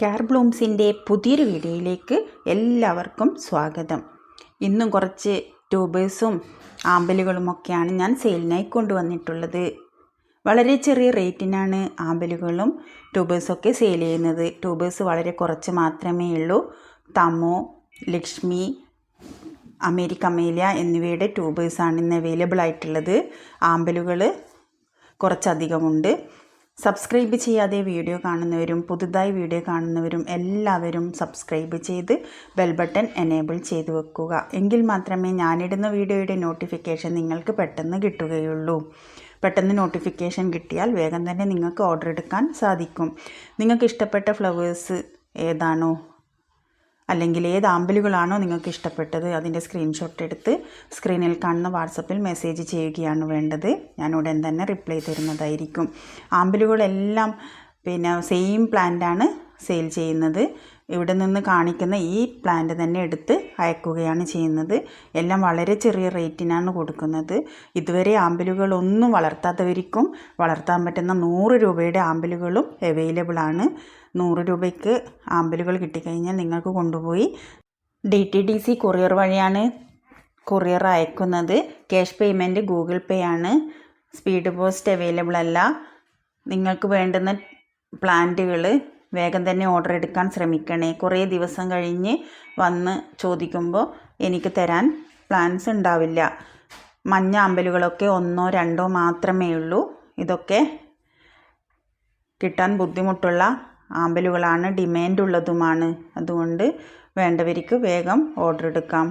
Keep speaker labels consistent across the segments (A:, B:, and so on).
A: care ബ്ലൂംസിൻ്റെ പുതിയൊരു വീഡിയോയിലേക്ക് എല്ലാവർക്കും സ്വാഗതം ഇന്നും കുറച്ച് ട്യൂബേഴ്സും ആമ്പലുകളുമൊക്കെയാണ് ഞാൻ സെയിലിനായി കൊണ്ടുവന്നിട്ടുള്ളത് വളരെ ചെറിയ റേറ്റിനാണ് ആമ്പലുകളും ട്യൂബേഴ്സൊക്കെ സെയിൽ ചെയ്യുന്നത് ട്യൂബേഴ്സ് വളരെ കുറച്ച് മാത്രമേ ഉള്ളൂ തമോ ലക്ഷ്മി അമേരിക്ക അമേലിയ എന്നിവയുടെ ട്യൂബേഴ്സാണ് ഇന്ന് അവൈലബിൾ ആയിട്ടുള്ളത് ആമ്പലുകൾ കുറച്ചധികമുണ്ട് സബ്സ്ക്രൈബ് ചെയ്യാതെ വീഡിയോ കാണുന്നവരും പുതുതായി വീഡിയോ കാണുന്നവരും എല്ലാവരും സബ്സ്ക്രൈബ് ചെയ്ത് ബെൽ ബട്ടൺ എനേബിൾ ചെയ്ത് വെക്കുക എങ്കിൽ മാത്രമേ ഞാനിടുന്ന വീഡിയോയുടെ നോട്ടിഫിക്കേഷൻ നിങ്ങൾക്ക് പെട്ടെന്ന് കിട്ടുകയുള്ളൂ പെട്ടെന്ന് നോട്ടിഫിക്കേഷൻ കിട്ടിയാൽ വേഗം തന്നെ നിങ്ങൾക്ക് ഓർഡർ എടുക്കാൻ സാധിക്കും നിങ്ങൾക്ക് ഇഷ്ടപ്പെട്ട ഫ്ലവേഴ്സ് ഏതാണോ അല്ലെങ്കിൽ ഏത് ആമ്പലുകളാണോ നിങ്ങൾക്ക് ഇഷ്ടപ്പെട്ടത് അതിൻ്റെ സ്ക്രീൻഷോട്ട് എടുത്ത് സ്ക്രീനിൽ കാണുന്ന വാട്സപ്പിൽ മെസ്സേജ് ചെയ്യുകയാണ് വേണ്ടത് ഞാൻ ഉടൻ തന്നെ റിപ്ലൈ തരുന്നതായിരിക്കും ആമ്പലുകളെല്ലാം പിന്നെ സെയിം പ്ലാന്റാണ് സെയിൽ ചെയ്യുന്നത് ഇവിടെ നിന്ന് കാണിക്കുന്ന ഈ പ്ലാന്റ് തന്നെ എടുത്ത് അയക്കുകയാണ് ചെയ്യുന്നത് എല്ലാം വളരെ ചെറിയ റേറ്റിനാണ് കൊടുക്കുന്നത് ഇതുവരെ ആമ്പലുകളൊന്നും വളർത്താത്തവർക്കും വളർത്താൻ പറ്റുന്ന നൂറ് രൂപയുടെ ആമ്പലുകളും അവൈലബിൾ ആണ് നൂറ് രൂപയ്ക്ക് ആമ്പലുകൾ കിട്ടിക്കഴിഞ്ഞാൽ നിങ്ങൾക്ക് കൊണ്ടുപോയി D T D C courier വഴിയാണ് കൊറിയർ അയക്കുന്നത് ക്യാഷ് പേയ്മെൻറ്റ് ഗൂഗിൾ പേ ആണ് സ്പീഡ് പോസ്റ്റ് അവൈലബിൾ അല്ല നിങ്ങൾക്ക് വേണ്ടുന്ന പ്ലാന്റുകൾ വേഗം തന്നെ ഓർഡർ എടുക്കാൻ ശ്രമിക്കണേ കുറേ ദിവസം കഴിഞ്ഞ് വന്ന് ചോദിക്കുമ്പോൾ എനിക്ക് തരാൻ പ്ലാൻസ് ഉണ്ടാവില്ല മഞ്ഞ അമ്പലുകളൊക്കെ ഒന്നോ രണ്ടോ മാത്രമേ ഉള്ളൂ ഇതൊക്കെ കിട്ടാൻ ബുദ്ധിമുട്ടുള്ള ആമ്പലുകളാണ് ഡിമാൻഡ് ഉള്ളതുമാണ് അതുകൊണ്ട് വേണ്ടവർക്ക് വേഗം ഓർഡർ എടുക്കാം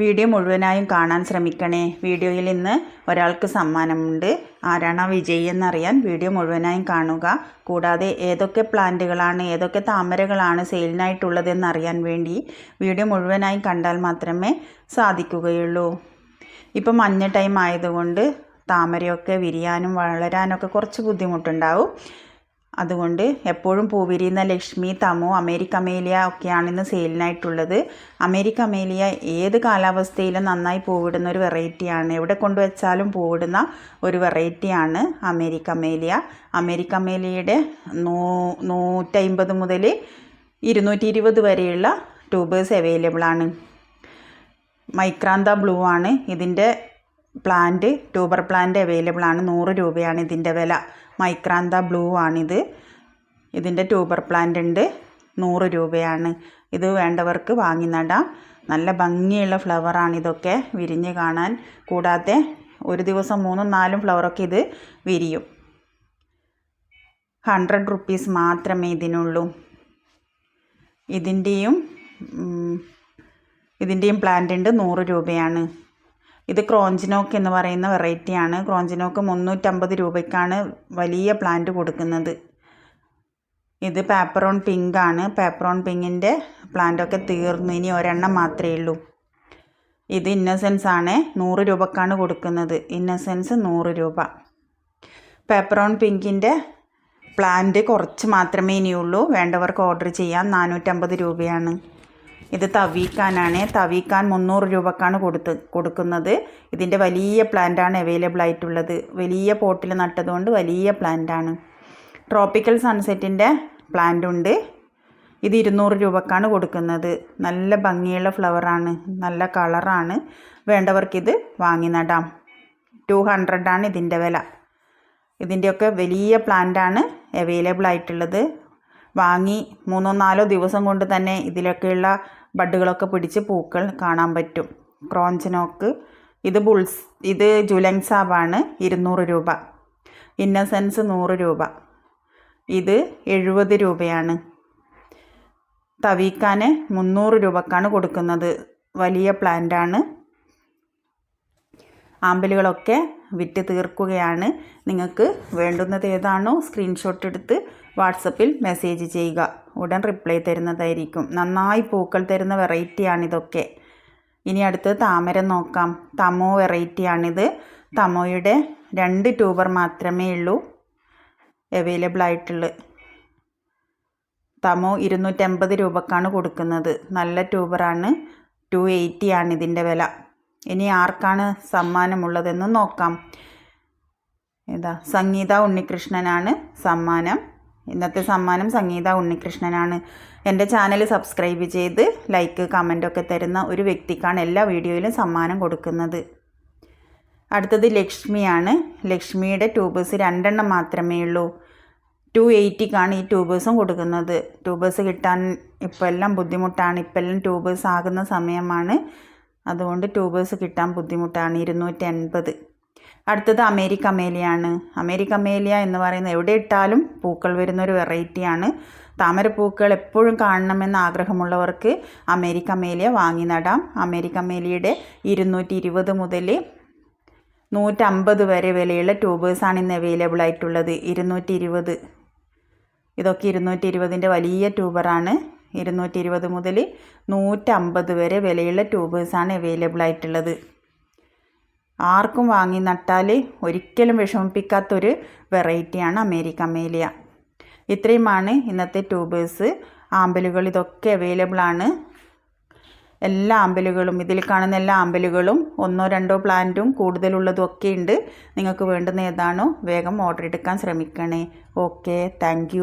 A: വീഡിയോ മുഴുവനായും കാണാൻ ശ്രമിക്കണേ വീഡിയോയിൽ ഇന്ന് ഒരാൾക്ക് സമ്മാനമുണ്ട് ആരാണ് ആ വിജയി എന്നറിയാൻ വീഡിയോ മുഴുവനായും കാണുക കൂടാതെ ഏതൊക്കെ പ്ലാന്റുകളാണ് ഏതൊക്കെ താമരകളാണ് സെയിലിനായിട്ടുള്ളതെന്ന് അറിയാൻ വേണ്ടി വീഡിയോ മുഴുവനായും കണ്ടാൽ മാത്രമേ സാധിക്കുകയുള്ളൂ ഇപ്പം മഞ്ഞ ടൈം ആയതുകൊണ്ട് താമരയൊക്കെ വിരിയാനും വളരാനൊക്കെ കുറച്ച് ബുദ്ധിമുട്ടുണ്ടാവും അതുകൊണ്ട് എപ്പോഴും പൂവിരിയുന്ന ലക്ഷ്മി തമോ അമേരിക്ക അമേലിയ ഇന്ന് സെയിലിനായിട്ടുള്ളത് അമേരിക്ക അമേലിയ ഏത് കാലാവസ്ഥയിലും നന്നായി പൂവിടുന്ന ഒരു വെറൈറ്റിയാണ് എവിടെ കൊണ്ടുവച്ചാലും പൂവിടുന്ന ഒരു വെറൈറ്റിയാണ് അമേരിക്ക അമേലിയ അമേരിക്ക അമേലിയയുടെ നൂ നൂറ്റമ്പത് മുതൽ ഇരുന്നൂറ്റി ഇരുപത് വരെയുള്ള ട്യൂബേഴ്സ് അവൈലബിൾ ആണ് മൈക്രാന്ത ബ്ലൂ ആണ് ഇതിൻ്റെ പ്ലാന്റ് ട്യൂബർ പ്ലാന്റ് അവൈലബിൾ ആണ് നൂറ് രൂപയാണ് ഇതിൻ്റെ വില മൈക്രാന്ത ബ്ലൂ ആണിത് ഇതിൻ്റെ ട്യൂബർ പ്ലാന്റ് ഉണ്ട് നൂറ് രൂപയാണ് ഇത് വേണ്ടവർക്ക് വാങ്ങി നടാം നല്ല ഭംഗിയുള്ള ഫ്ലവറാണ് ഇതൊക്കെ വിരിഞ്ഞ് കാണാൻ കൂടാതെ ഒരു ദിവസം മൂന്നും നാലും ഫ്ലവറൊക്കെ ഇത് വിരിയും ഹൺഡ്രഡ് റുപ്പീസ് മാത്രമേ ഇതിനുള്ളൂ ഇതിൻ്റെയും ഇതിൻ്റെയും പ്ലാന്റ് ഉണ്ട് നൂറ് രൂപയാണ് ഇത് ക്രോഞ്ചിനോക്ക് എന്ന് പറയുന്ന വെറൈറ്റിയാണ് ക്രോഞ്ചിനോക്ക് മുന്നൂറ്റമ്പത് രൂപയ്ക്കാണ് വലിയ പ്ലാന്റ് കൊടുക്കുന്നത് ഇത് പേപ്പറോൺ ആണ് പേപ്പറോൺ പിങ്കിൻ്റെ പ്ലാന്റൊക്കെ തീർന്നു ഇനി ഒരെണ്ണം മാത്രമേ ഉള്ളൂ ഇത് ഇന്നസെൻസ് ആണ് നൂറ് രൂപക്കാണ് കൊടുക്കുന്നത് ഇന്നസെൻസ് നൂറ് രൂപ പേപ്പറോൺ പിങ്കിൻ്റെ പ്ലാന്റ് കുറച്ച് മാത്രമേ ഇനിയുള്ളൂ വേണ്ടവർക്ക് ഓർഡർ ചെയ്യാം നാനൂറ്റമ്പത് രൂപയാണ് ഇത് തവീക്കാനാണ് തവീക്കാൻ മുന്നൂറ് രൂപക്കാണ് കൊടുത്ത് കൊടുക്കുന്നത് ഇതിൻ്റെ വലിയ പ്ലാന്റാണ് അവൈലബിൾ ആയിട്ടുള്ളത് വലിയ പോട്ടിൽ നട്ടതുകൊണ്ട് വലിയ പ്ലാന്റാണ് ട്രോപ്പിക്കൽ സൺസെറ്റിൻ്റെ പ്ലാന്റ് ഉണ്ട് ഇത് ഇരുന്നൂറ് രൂപക്കാണ് കൊടുക്കുന്നത് നല്ല ഭംഗിയുള്ള ഫ്ലവറാണ് നല്ല കളറാണ് വേണ്ടവർക്കിത് വാങ്ങി നടാം ടു ഹൺഡ്രഡാണ് ഇതിൻ്റെ വില ഇതിൻ്റെയൊക്കെ വലിയ പ്ലാന്റാണ് അവൈലബിൾ ആയിട്ടുള്ളത് വാങ്ങി മൂന്നോ നാലോ ദിവസം കൊണ്ട് തന്നെ ഇതിലൊക്കെയുള്ള ബഡുകളൊക്കെ പിടിച്ച് പൂക്കൾ കാണാൻ പറ്റും ക്രോഞ്ചനോക്ക് ഇത് ബുൾസ് ഇത് ജുലൻസാബാണ് ഇരുന്നൂറ് രൂപ ഇന്നസെൻസ് നൂറ് രൂപ ഇത് എഴുപത് രൂപയാണ് തവീക്കാന് മുന്നൂറ് രൂപക്കാണ് കൊടുക്കുന്നത് വലിയ പ്ലാന്റാണ് ആമ്പലുകളൊക്കെ വിറ്റ് തീർക്കുകയാണ് നിങ്ങൾക്ക് വേണ്ടുന്നത് ഏതാണോ സ്ക്രീൻഷോട്ട് എടുത്ത് വാട്സപ്പിൽ മെസ്സേജ് ചെയ്യുക ഉടൻ റിപ്ലൈ തരുന്നതായിരിക്കും നന്നായി പൂക്കൾ തരുന്ന വെറൈറ്റിയാണിതൊക്കെ ഇനി അടുത്ത് താമര നോക്കാം തമോ വെറൈറ്റിയാണിത് തമോയുടെ രണ്ട് ട്യൂബർ മാത്രമേ ഉള്ളൂ അവൈലബിൾ ആയിട്ടുള്ളൂ തമോ ഇരുന്നൂറ്റമ്പത് രൂപക്കാണ് കൊടുക്കുന്നത് നല്ല ട്യൂബറാണ് ടു എയ്റ്റിയാണ് ഇതിൻ്റെ വില ഇനി ആർക്കാണ് സമ്മാനമുള്ളതെന്ന് നോക്കാം ഏതാ സംഗീത ഉണ്ണികൃഷ്ണനാണ് സമ്മാനം ഇന്നത്തെ സമ്മാനം സംഗീത ഉണ്ണികൃഷ്ണനാണ് എൻ്റെ ചാനൽ സബ്സ്ക്രൈബ് ചെയ്ത് ലൈക്ക് കമൻറ്റൊക്കെ തരുന്ന ഒരു വ്യക്തിക്കാണ് എല്ലാ വീഡിയോയിലും സമ്മാനം കൊടുക്കുന്നത് അടുത്തത് ലക്ഷ്മിയാണ് ലക്ഷ്മിയുടെ ട്യൂബേഴ്സ് രണ്ടെണ്ണം മാത്രമേ ഉള്ളൂ ടു എയ്റ്റിക്കാണ് ഈ ട്യൂബേഴ്സും കൊടുക്കുന്നത് ട്യൂബേഴ്സ് കിട്ടാൻ ഇപ്പോൾ എല്ലാം ബുദ്ധിമുട്ടാണ് ഇപ്പോൾ എല്ലാം ട്യൂബേഴ്സ് ആകുന്ന സമയമാണ് അതുകൊണ്ട് ട്യൂബേഴ്സ് കിട്ടാൻ ബുദ്ധിമുട്ടാണ് ഇരുന്നൂറ്റി അൻപത് അടുത്തത് അമേരിക്ക ആണ് അമേരിക്ക അമേലിയ എന്ന് പറയുന്ന എവിടെ ഇട്ടാലും പൂക്കൾ വരുന്നൊരു വെറൈറ്റിയാണ് താമരപ്പൂക്കൾ എപ്പോഴും കാണണമെന്ന് ആഗ്രഹമുള്ളവർക്ക് അമേരിക്ക അമേലിയ വാങ്ങി നടാം അമേരിക്ക അമേലിയുടെ ഇരുന്നൂറ്റി ഇരുപത് മുതൽ നൂറ്റമ്പത് വരെ വിലയുള്ള ട്യൂബേഴ്സാണ് ഇന്ന് അവൈലബിൾ ആയിട്ടുള്ളത് ഇരുന്നൂറ്റി ഇരുപത് ഇതൊക്കെ ഇരുന്നൂറ്റി ഇരുപതിൻ്റെ വലിയ ട്യൂബറാണ് ഇരുന്നൂറ്റി ഇരുപത് മുതൽ നൂറ്റമ്പത് വരെ വിലയുള്ള ട്യൂബേഴ്സാണ് അവൈലബിൾ ആയിട്ടുള്ളത് ആർക്കും വാങ്ങി നട്ടാൽ ഒരിക്കലും വിഷമിപ്പിക്കാത്തൊരു വെറൈറ്റിയാണ് അമേരിക്ക മേലിയ ഇത്രയുമാണ് ഇന്നത്തെ ട്യൂബേഴ്സ് ആമ്പലുകൾ ഇതൊക്കെ അവൈലബിൾ ആണ് എല്ലാ ആമ്പലുകളും ഇതിൽ കാണുന്ന എല്ലാ ആമ്പലുകളും ഒന്നോ രണ്ടോ പ്ലാന്റും കൂടുതലുള്ളതും ഒക്കെ ഉണ്ട് നിങ്ങൾക്ക് വേണ്ടുന്ന ഏതാണോ വേഗം ഓർഡർ എടുക്കാൻ ശ്രമിക്കണേ ഓക്കെ താങ്ക്